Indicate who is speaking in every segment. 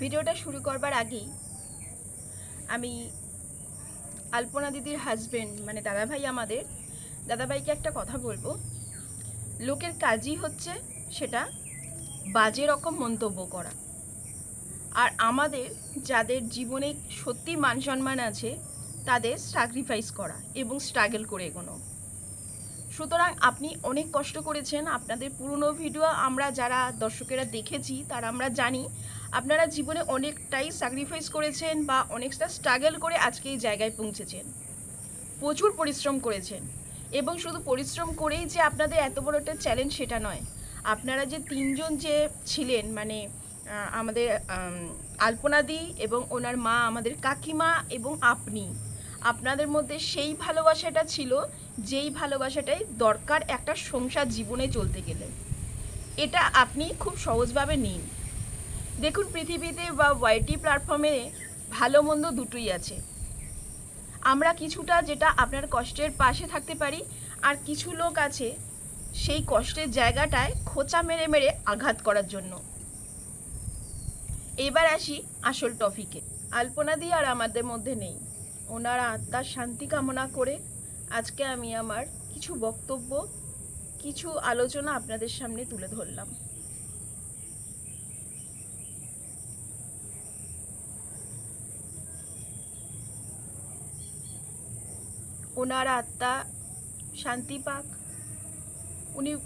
Speaker 1: ভিডিওটা শুরু করবার আগেই আমি আলপনা দিদির হাজবেন্ড মানে দাদাভাই আমাদের, দাদাভাইকে একটা কথা বলব। লোকের কাজই হচ্ছে সেটা বাজে রকম মন্তব্য করা। আর আমাদের যাদের জীবনে সত্যি মান সম্মান আছে, তাদের স্যাক্রিফাইস করা এবং স্ট্রাগল করে এগোনো। সুতরাং আপনি অনেক কষ্ট করেছেন, আপনাদের পুরনো ভিডিও আমরা যারা দর্শকেরা দেখেছি, তারা আমরা জানি আপনারা জীবনে অনেকটাই স্যাক্রিফাইস করেছেন বা অনেকটা স্ট্রাগল করে আজকে এই জায়গায় পৌঁছেছেন। প্রচুর পরিশ্রম করেছেন। এবং শুধু পরিশ্রম করেই যে আপনাদের এত বড় একটা চ্যালেঞ্জ সেটা নয়। আপনারা যে তিনজন যে ছিলেন মানে আমাদের আম, আলপনাদি এবং ওনার মা আমাদের কাকিমা এবং আপনি আপনাদের মধ্যে সেই ভালোবাসাটা ছিল যেই ভালোবাসাটাই দরকার একটা সংসার জীবনে চলতে গেলে। এটা আপনি খুব সহজভাবে নিন। দেখুন, পৃথিবীতে বা ওয়াইটি প্ল্যাটফর্মে ভালো মন্দ দুটোই আছে। আমরা কিছুটা যেটা আপনার কষ্টের পাশে থাকতে পারি, আর কিছু লোক আছে সেই কষ্টের জায়গাটায় খোঁচা মেরে মেরে আঘাত করার জন্য। এবার আসি আসল টপিকে আলপনা দিয়ে আর আমাদের মধ্যে নেই। ওনার আত্মার শান্তি কামনা করে আজকে আমি আমার কিছু বক্তব্য, কিছু আলোচনা আপনাদের সামনে তুলে ধরলাম। ওনার আত্মা শান্তি পাক, উনি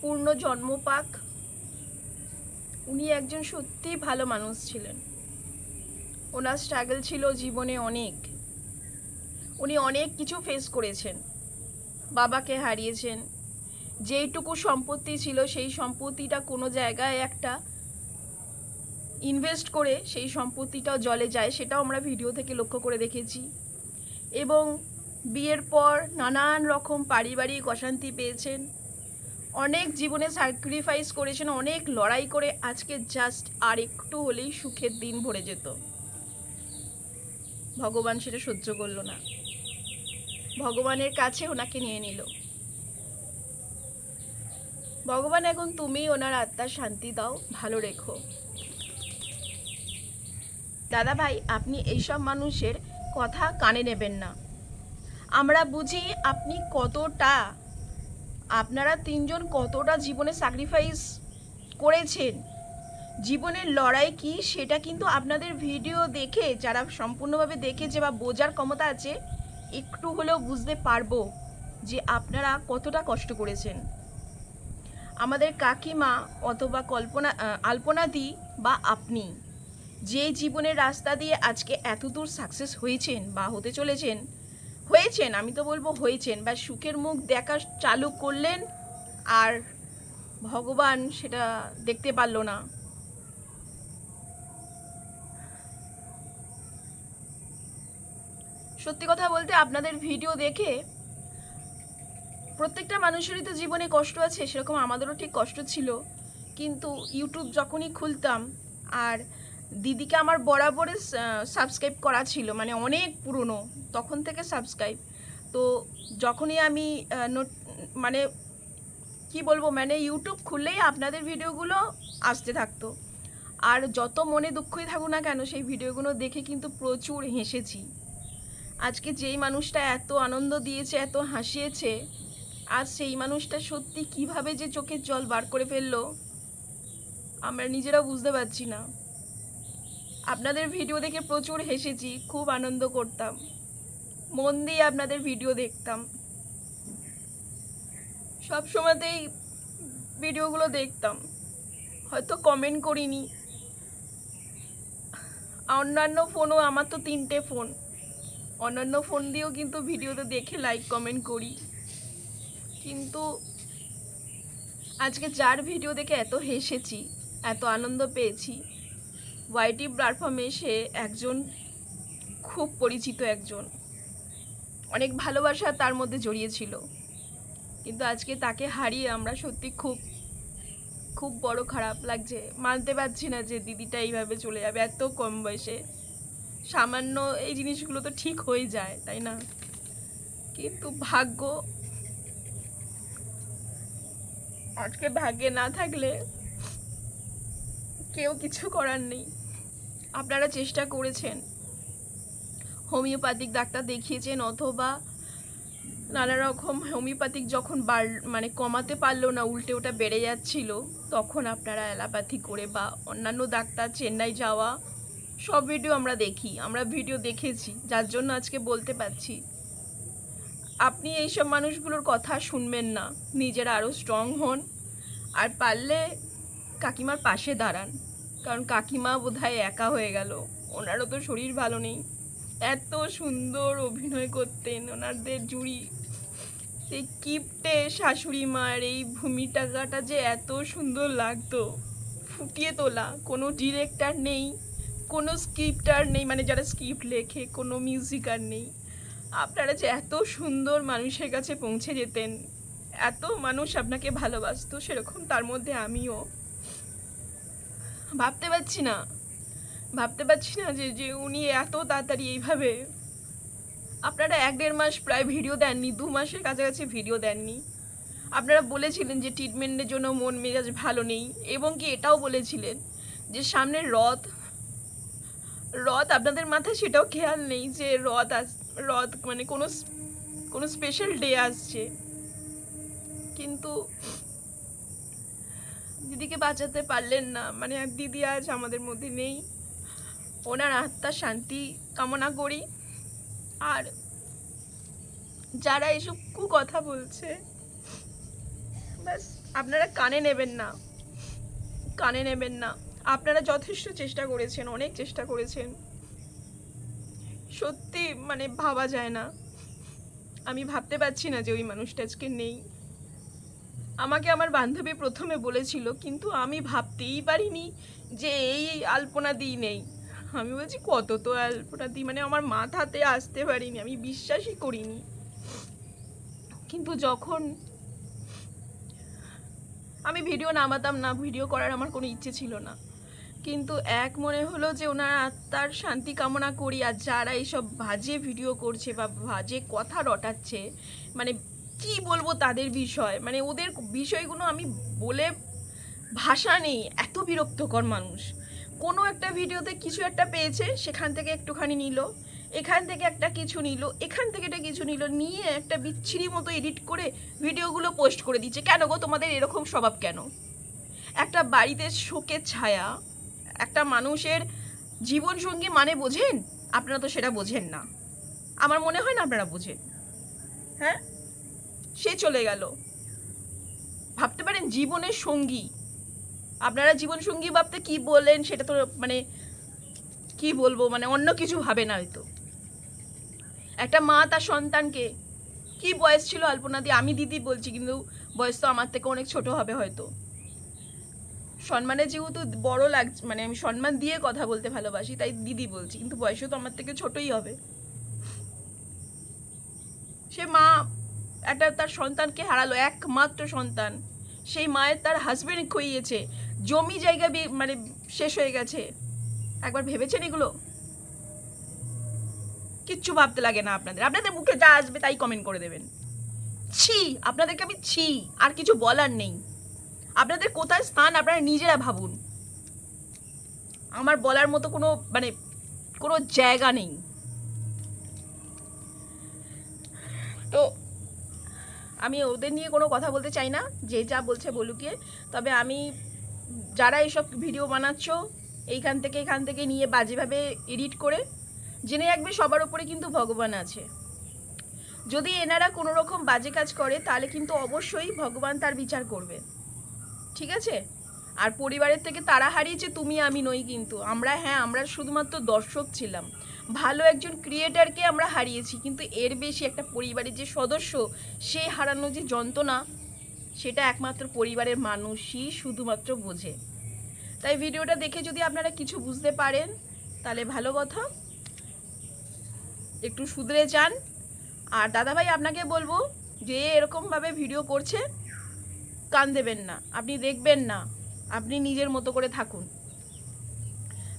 Speaker 1: পূর্ণ জন্ম পাক, উনি একজন সত্যিই ভালো মানুষ ছিলেন। ওনার স্ট্রাগল ছিল জীবনে অনেক। উনি অনেক কিছু ফেস করেছেন। বাবাকে হারিয়েছেন। যেইটুকু সম্পত্তি ছিল সেই সম্পত্তিটা কোনো জায়গায় একটা ইনভেস্ট করে সেই সম্পত্তিটাও জলে যায়, সেটাও আমরা ভিডিও থেকে লক্ষ্য করে দেখেছি। এবং বিয়ের পর নানান রকম পারিবারিক অশান্তি পেয়েছেন। অনেক জীবনে স্যাক্রিফাইস করেছেন, অনেক লড়াই করে আজকে জাস্ট আর একটু হলেই সুখের দিন ভরে যেত। ভগবান সেটা সহ্য করল না। ভগবানের কাছে ওনাকে নিয়ে নিল। ভগবান এখন তুমি ওনার আত্মার শান্তি দাও, ভালো রেখো। দাদা ভাই আপনি এইসব মানুষের কথা কানে নেবেন না। আমরা বুঝি আপনি কতটা, আপনারা তিনজন কতটা জীবনে স্যাক্রিফাইস করেছেন? জীবনের লড়াই কি সেটা কিন্তু আপনাদের ভিডিও দেখে, যারা সম্পূর্ণভাবে দেখেছে বা বোঝার ক্ষমতা আছে, একটু হলেও বুঝতে পারব যে আপনারা কতটা কষ্ট করেছেন। আমাদের কাকিমা অথবা কল্পনা আলপনাদি বা আপনি, যে জীবনের রাস্তা দিয়ে আজকে এতদূর সাকসেস হয়েছেন বা হতে চলেছেন হয়েছেন, আমি তো বলব হয়েছেন, বা সুখের মুখ দেখা চালু করলেন আর ভগবান সেটা দেখতে পারল না। সত্যি কথা বলতে আপনাদের ভিডিও দেখে প্রত্যেকটা মানুষেরই তো জীবনে কষ্ট আছে, সেরকম আমাদেরও ঠিক কষ্ট ছিল। কিন্তু ইউটিউব যখনই খুলতাম আর দিদিকে আমার বরাবরই সাবস্ক্রাইব করা ছিল মানে অনেক পুরনো, তখন থেকে সাবস্ক্রাইব তো যখনই আমি মানে কি বলব মানে ইউটিউব খুললেই আপনাদের ভিডিওগুলো আসতে থাকতো। আর যত মনে দুঃখই থাকুক না কেন, সেই ভিডিওগুলো দেখে কিন্তু প্রচুর হেসেছি। আজকে যেই মানুষটা এত আনন্দ দিয়েছে, এত হাসিয়েছে আজ সেই মানুষটা সত্যি কীভাবে যে চোখের জল বার করে ফেলল, আমরা নিজেরা বুঝতে পারছি না। আপনাদের ভিডিও দেখে প্রচুর হেসেছি, খুব আনন্দ করতাম। মন দিয়ে আপনাদের ভিডিও দেখতাম। সব সময়তেই ভিডিওগুলো দেখতাম। হয়তো কমেন্ট করিনি। অন্যান্য ফোনও আমার তো তিনটে ফোন অন্যান্য ফোন দিয়েও কিন্তু ভিডিওতে দেখে লাইক কমেন্ট করি। কিন্তু আজকে যার ভিডিও দেখে এত হেসেছি, এত আনন্দ পেয়েছি ওয়াইটি প্ল্যাটফর্মে সে একজন খুব পরিচিত একজন। অনেক ভালোবাসা তার মধ্যে জড়িয়েছিল কিন্তু আজকে তাকে হারিয়ে আমরা সত্যি খুব খুব বড় খারাপ লাগছে। মানতে পারছি না যে দিদিটা এইভাবে চলে যাবে এত কম বয়সে। সামান্য এই জিনিসগুলো তো ঠিক হয়ে যায়, তাই না? কিন্তু ভাগ্য, আজকে ভাগ্যে না থাকলে কেউ কিছু করার নেই। আপনারা চেষ্টা করেছেন। হোমিওপ্যাথিক ডাক্তার দেখিয়েছেন অথবা নানা রকম হোমিওপ্যাথিক যখন বার মানে কমাতে পারল না, উল্টে ওটা বেড়ে যাচ্ছিল, তখন আপনারা অ্যালোপ্যাথি করে বা অন্যান্য ডাক্তার চেন্নাই যাওয়া, সব ভিডিও আমরা দেখি, আমরা ভিডিও দেখেছি, যার জন্য আজকে বলতে পারছি। আপনি এইসব মানুষগুলোর কথা শুনবেন না, নিজেরা আরও স্ট্রং হন, আর পারলে কাকিমার পাশে দাঁড়ান। কারণ কাকিমা বোধহয় একা হয়ে গেল। ওনারও তো শরীর ভালো নেই। এত সুন্দর অভিনয় করতেন ওনাদের জুড়ি। সেই কিপটে শাশুড়ি মার এই ভূমিটাকাটা যে এত সুন্দর লাগতো। ফুটিয়ে তোলা, কোনো ডিরেক্টর নেই, কোনো স্ক্রিপ্টার নেই মানে যারা স্ক্রিপ্ট লেখে, কোনো মিউজিকার নেই। আপনারা যে এত সুন্দর মানুষের কাছে পৌঁছে যেতেন, এত মানুষ আপনাকে ভালোবাসতো, সেরকম তার মধ্যে আমিও। ভাবতে পারছি না। ভাবতে পারছি না যে যে উনি এত তাড়াতাড়ি এইভাবে আপনারা এক দেড় মাস প্রায় ভিডিও দেননি, দু মাসের কাছাকাছি ভিডিও দেননি। আপনারা বলেছিলেন যে ট্রিটমেন্টের জন্য মন মেজাজ ভালো নেই এবং কি এটাও বলেছিলেন যে সামনে রথ রথ আপনাদের মাথায় সেটাও খেয়াল নেই যে রথ আস, রথ মানে কোনো কোনো স্পেশাল ডে আসছে। কিন্তু দিদিকে বাঁচাতে পারলেন না। মানে দিদি আজ আমাদের মধ্যে নেই। ওনার আত্মার শান্তি কামনা করি। আর যারা এসব কু কথা বলছে, ব্যাস, আপনারা কানে নেবেন না। কানে নেবেন না। আপনারা যথেষ্ট চেষ্টা করেছেন, অনেক চেষ্টা করেছেন। সত্যি মানে ভাবা যায় না। আমি ভাবতে পারছি না যে ওই মানুষটা আজকে নেই। আমাকে আমার বান্ধবী প্রথমে বলেছিল, কিন্তু আমি ভাবতেই পারিনি যে এই আলপনা দিই নেই। আমি বলছি, কত তো আলপনা দিই? মানে আমার মাথাতে আসতে পারিনি, আমি বিশ্বাসই করিনি। কিন্তু যখন আমি ভিডিও নামাতাম না, ভিডিও করার আমার কোনো ইচ্ছে ছিল না। কিন্তু এক মনে হলো যে ওনার আত্মার শান্তি কামনা করি, আর যারা এইসব বাজে ভিডিও করছে বা বাজে কথা রটাচ্ছে মানে কি বলব তাদের বিষয়? মানে ওদের বিষয়গুলো আমি বলে ভাষা নেই, এত বিরক্তকর মানুষ। কোনো একটা ভিডিওতে কিছু একটা পেয়েছে, সেখান থেকে একটুখানি নিল, এখান থেকে একটা কিছু নিল, এখান থেকে একটা কিছু নিল, নিয়ে একটা বিচ্ছিরি মতো এডিট করে ভিডিওগুলো পোস্ট করে দিচ্ছে। কেন গো, তোমাদের এরকম স্বভাব কেন? একটা বাড়িতে শোকের ছায়া, একটা মানুষের জীবনসঙ্গী মানে বোঝেন? আপনারা তো সেটা বোঝেন না। আমার মনে হয় না আপনারা বোঝেন। হ্যাঁ? সে চলে গেল। ভাবতে পারেন জীবনের সঙ্গী। আপনারা জীবন সঙ্গী ভাবতে কি বললেন সেটা তো মানে কি বলব? মানে অন্য কিছু ভাবে না হয়তো। একটা মা তার সন্তানকে, কি বয়স ছিল আলপনা দিয়ে আমি দিদি বলছি, কিন্তু বয়স তো আমার থেকে অনেক ছোট হবে হয়তো। সম্মানে যেহেতু বড় লাগছে মানে আমি সম্মান দিয়ে কথা বলতে ভালোবাসি, তাই দিদি বলছি, কিন্তু বয়সে তো আমার থেকে ছোটই হবে। সে মা একটা তার সন্তানকে হারালো, একমাত্র সন্তান। সেই মায়ের তার হাজবেন্ড খইয়েছে। জমি জায়গা মানে শেষ হয়ে গেছে। একবার ভেবেছেন এগুলো? কিচ্ছু ভাবতে লাগে না আপনাদের। আপনাদের মুখে যা আসবে তাই কমেন্ট করে দেবেন। ছি, আপনাদেরকে আমি ছি, আর কিছু বলার নেই। আপনাদের কোথায় স্থান আপনারা নিজেরা ভাবুন। আমার বলার মতো কোনো মানে কোনো জায়গা নেই। তো আমি ওদের নিয়ে কোনো কথা বলতে চাই না, যে যা বলছে বলুকে। তবে আমি, যারা এইসব ভিডিও বানাচ্ছ, এইখান থেকে এখান থেকে নিয়ে বাজেভাবে এডিট করে, জেনে রাখবে সবার উপরে কিন্তু ভগবান আছে। যদি এনারা কোনো রকম বাজে কাজ করে, তাহলে কিন্তু অবশ্যই ভগবান তার বিচার করবে। ঠিক আছে? আর পরিবারের থেকে তারা হারিয়েছে তুমি, আমি নই কিন্তু। আমরা হ্যাঁ আমরা শুধুমাত্র দর্শক ছিলাম। ভালো একজন ক্রিয়েটারকে আমরা হারিয়েছি, কিন্তু এর বেশি একটা পরিবারের যে সদস্য, সে হারানো যে যন্ত্রণা, সেটা একমাত্র পরিবারের মানুষই শুধুমাত্র বোঝে। তাই ভিডিওটা দেখে যদি আপনারা কিছু বুঝতে পারেন, তাহলে ভালো কথা। একটু শুধরে যান। আর দাদাভাই, আপনাকে বলব যে এরকমভাবে ভিডিও করছে, কান দেবেন না, আপনি দেখবেন না, আপনি নিজের মতো করে থাকুন।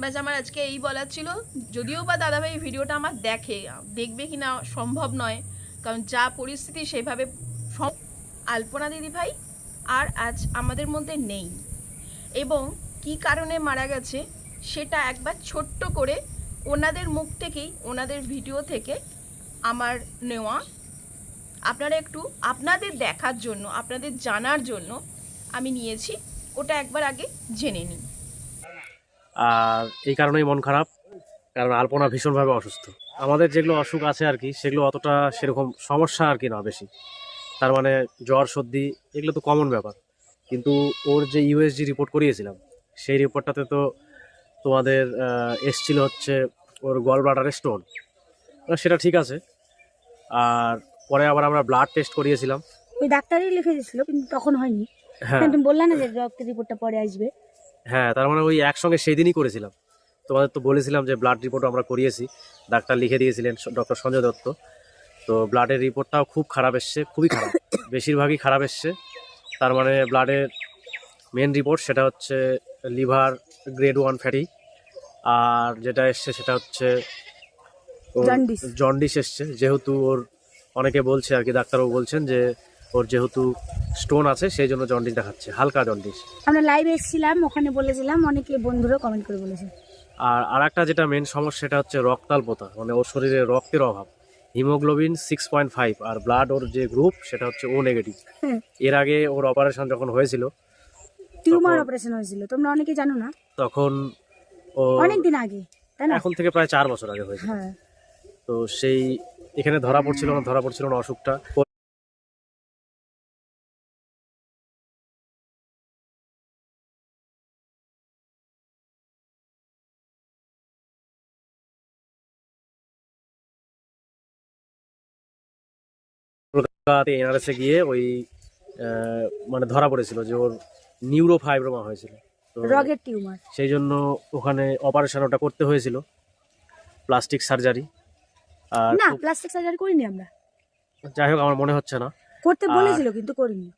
Speaker 1: ব্যাস, আমার আজকে এই বলার ছিল। যদিও বা দাদাভাই ভিডিওটা আমার দেখে, দেখবে কি না সম্ভব নয়, কারণ যা পরিস্থিতি সেভাবে আলপনা দিদি ভাই আর আজ আমাদের মধ্যে নেই। এবং কি কারণে মারা গেছে, সেটা একবার ছোট্ট করে ওনাদের মুখ থেকেই, ওনাদের ভিডিও থেকে আমার নেওয়া। আপনারা একটু আপনাদের দেখার জন্য, আপনাদের জানার জন্য আমি নিয়েছি, ওটা একবার আগে জেনে নিন
Speaker 2: আর এই কারণেই মন খারাপ কারণ আলপনা ভীষণভাবে অসুস্থ। আমাদের যেগুলো অসুখ আছে আর কি সেগুলো অতটা সেরকম সমস্যা আর কি না বেশি। তার মানে জ্বর সর্দি এগুলো তো কমন ব্যাপার। কিন্তু ওর যে ইউএসজি রিপোর্ট করিয়েছিলাম সেই রিপোর্টটাতে তো তোমাদের এসছিল হচ্ছে ওর গল ব্লাডারের স্টোন সেটা ঠিক আছে। আর পরে আবার আমরা ব্লাড টেস্ট করিয়েছিলাম।
Speaker 3: ওই ডাক্তারই লিখে দিয়েছিল কিন্তু তখন হয়নি।
Speaker 2: হ্যাঁ।
Speaker 3: তুমি বললা না যে রক্তের রিপোর্টটা পরে আসবে।
Speaker 2: হ্যাঁ তার মানে ওই একসঙ্গে সেই দিনই করেছিলাম। তোমাদের তো বলেছিলাম যে ব্লাড রিপোর্ট আমরা করিয়েছি। ডাক্তার লিখে দিয়েছিলেন ডক্টর সঞ্জয় দত্ত। তো ব্লাডের রিপোর্টটাও খুব খারাপ এসছে খুবই খারাপ। বেশিরভাগই খারাপ এসছে। তার মানে ব্লাডের মেন রিপোর্ট সেটা হচ্ছে লিভার গ্রেড ওয়ান ফ্যাটি আর যেটা এসছে সেটা হচ্ছে জন্ডিস এসছে। যেহেতু ওর অনেকে বলছে আর কি ডাক্তারবাবু বলছেন যে ওর যেহেতু স্টোন আছে সেই জন্য জন্ডিস দেখাচ্ছে হালকা জন্ডিস।
Speaker 3: আমরা লাইভে এসেছিলাম ওখানে বলেছিলাম অনেকে বন্ধুরা কমেন্ট করে বলেছে।
Speaker 2: আর আর একটা যেটা মেন সমস্যা সেটা হচ্ছে রক্তাল্পতা মানে ওর শরীরে রক্তের অভাব। হিমোগ্লোবিন সিক্স পয়েন্ট ফাইভ আর ব্লাড ওর যে গ্রুপ সেটা হচ্ছে ও নেগেটিভ
Speaker 3: হ্যাঁ।
Speaker 2: এর আগে ওর অপারেশন যখন হয়েছিল
Speaker 3: টিউমার অপারেশন হয়েছিল তোমরা অনেকে জানো না?
Speaker 2: তখন ও
Speaker 3: অনেক দিন আগে তাই না?
Speaker 2: এখন থেকে প্রায় চার বছর আগে হয়েছিল।
Speaker 3: হ্যাঁ।
Speaker 2: তো সেই এখানে ধরা পড়ছিল না ধরা পড়ছিল না অসুখটা। এনআরএসে গিয়ে ওই মানে ধরা পড়েছিল যে ওর নিউরো ফাইব্রোমা হয়েছিল
Speaker 3: রগের টিউমার।
Speaker 2: সেই জন্য ওখানে অপারেশন ওটা করতে হয়েছিল প্লাস্টিক সার্জারি আর
Speaker 3: না প্লাস্টিক সার্জারি করিনি আমরা।
Speaker 2: যাই হোক আমার মনে হচ্ছে না।
Speaker 3: করতে বলেছিল কিন্তু করিনি।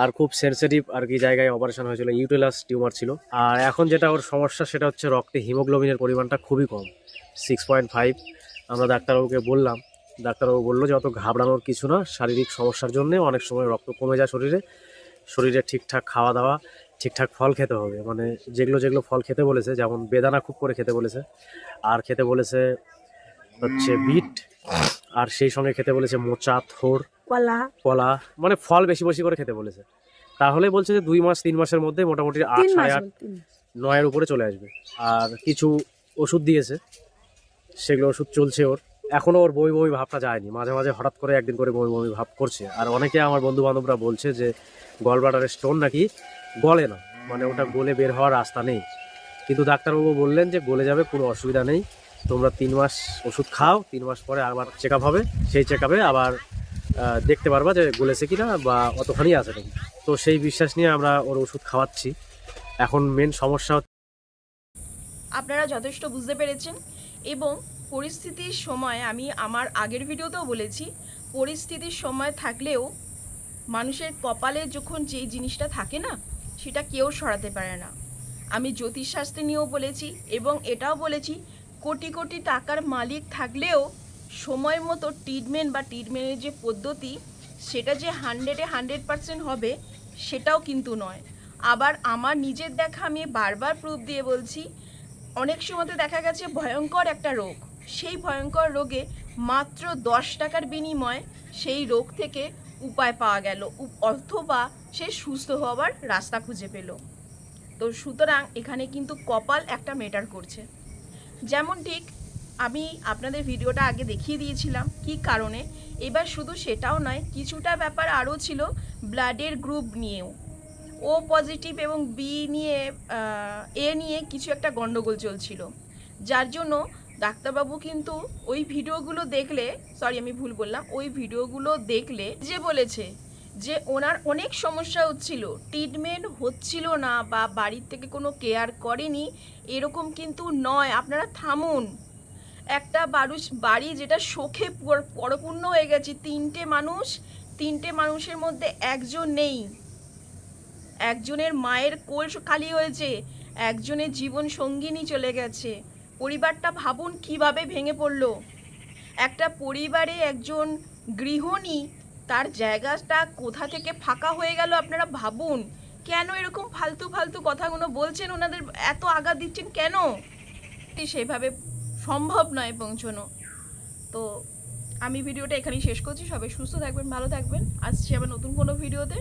Speaker 2: আর খুব সেনসিটিভ আর কি জায়গায় অপারেশন হয়েছিল ইউটেলাস টিউমার ছিল। আর এখন যেটা ওর সমস্যা সেটা হচ্ছে রক্তে হিমোগ্লোবিনের পরিমাণটা খুবই কম সিক্স পয়েন্ট ফাইভ আমরা ডাক্তারবাবুকে বললাম ডাক্তারবাবু বলল যে অত ঘাবড়ানোর কিছু না শারীরিক সমস্যার জন্য অনেক সময় রক্ত কমে যায় শরীরে। শরীরে ঠিকঠাক খাওয়া দাওয়া ঠিকঠাক ফল খেতে হবে। মানে যেগুলো যেগুলো ফল খেতে বলেছে যেমন বেদানা খুব করে খেতে বলেছে আর খেতে বলেছে হচ্ছে বিট আর সেই সঙ্গে খেতে বলেছে মোচা থোর
Speaker 3: কলা।
Speaker 2: কলা মানে ফল বেশি বেশি করে খেতে বলেছে। তাহলে বলছে যে দুই মাস তিন মাসের মধ্যে মোটামুটি আট সাড়ে আট। নয়ের উপরে চলে আসবে। আর কিছু ওষুধ দিয়েছে সেগুলো ওষুধ চলছে ওর। এখনও ওর বমি বমি ভাবটা যায়নি। মাঝে মাঝে হঠাৎ করে একদিন করে বমি বমি ভাব করছে। আর অনেকে আমার বন্ধু বান্ধবরা বলছে যে গলব্লাডারের স্টোন নাকি গলে না। মানে ওটা গলে বের হওয়ার রাস্তা নেই। কিন্তু ডাক্তারবাবু বললেন যে, গলে যাবে, কোনো অসুবিধা নেই। তোমরা তিন মাস ওষুধ খাও, তিন মাস পরে আবার চেক হবে। সেই চেক আবার দেখতে পারবা যে গলেছে কি না বা অতখানি আছে নাকি তো সেই বিশ্বাস নিয়ে আমরা ওর ওষুধ খাওয়াচ্ছি। এখন মেন সমস্যা
Speaker 1: আপনারা যথেষ্ট বুঝতে পেরেছেন এবং পরিস্থিতির সময় আমি আমার আগের ভিডিওতেও বলেছি, পরিস্থিতির সময় থাকলেও মানুষের কপালে যখন যেই জিনিসটা থাকে না, সেটা কেউ সরাতে পারে না। আমি জ্যোতিষশাস্ত্র নিয়েও বলেছি এবং এটাও বলেছি, কোটি কোটি টাকার মালিক থাকলেও সময় মতো ট্রিটমেন্ট বা ট্রিটমেন্টের যে পদ্ধতি, সেটা যে হান্ড্রেডে হান্ড্রেড পার্সেন্ট হবে, সেটাও কিন্তু নয়। আবার আমার নিজের দেখা আমি বারবার প্রুফ দিয়ে বলছি, অনেক সময়তে দেখা গেছে ভয়ঙ্কর একটা রোগ। সেই ভয়ঙ্কর রোগে মাত্র দশ টাকার বিনিময়ে সেই রোগ থেকে উপায় পাওয়া গেল। অথবা সে সুস্থ হওয়ার রাস্তা খুঁজে পেল। তো সুতরাং এখানে কিন্তু কপাল একটা মেটার করছে। যেমন ঠিক আমি আপনাদের ভিডিওটা আগে দেখিয়ে দিয়েছিলাম কি কারণে। এবার শুধু সেটাও নয়, কিছুটা ব্যাপার আরও ছিল ব্লাডের গ্রুপ নিয়েও। ও পজিটিভ এবং বি নিয়ে এ নিয়ে কিছু একটা গন্ডগোল চলছিল। যার জন্য ডাক্তারবাবু কিন্তু ওই ভিডিওগুলো দেখলে সরি আমি ভুল বললাম, ওই ভিডিওগুলো দেখলে যে বলেছে যে ওনার অনেক সমস্যা হচ্ছিল ট্রিটমেন্ট হচ্ছিল না বা বাড়ির থেকে কোনো কেয়ার করেনি, এরকম কিন্তু নয়। আপনারা থামুন। একটা বাড়ুস বাড়ি যেটা শোকে পরপূর্ণ হয়ে গেছে, তিনটে মানুষ, তিনটে মানুষের মধ্যে একজন নেই। একজনের মায়ের কোল খালি হয়েছে, একজনের জীবন সঙ্গিনী চলে গেছে। পরিবারটা ভাবুন কীভাবে ভেঙে পড়ল। একটা পরিবারে একজন গৃহিণী, তার জায়গাটা কোথা থেকে ফাঁকা হয়ে গেল আপনারা ভাবুন। কেন এরকম ফালতু ফালতু কথাগুলো বলছেন? ওনাদের এত আঘাত দিচ্ছেন কেন? সেভাবে সম্ভব নয় পৌঁছানো। তো আমি ভিডিওটা এখানেই শেষ করছি। সবাই সুস্থ থাকবেন, ভালো থাকবেন। আসছি আবার নতুন কোনো ভিডিওতে।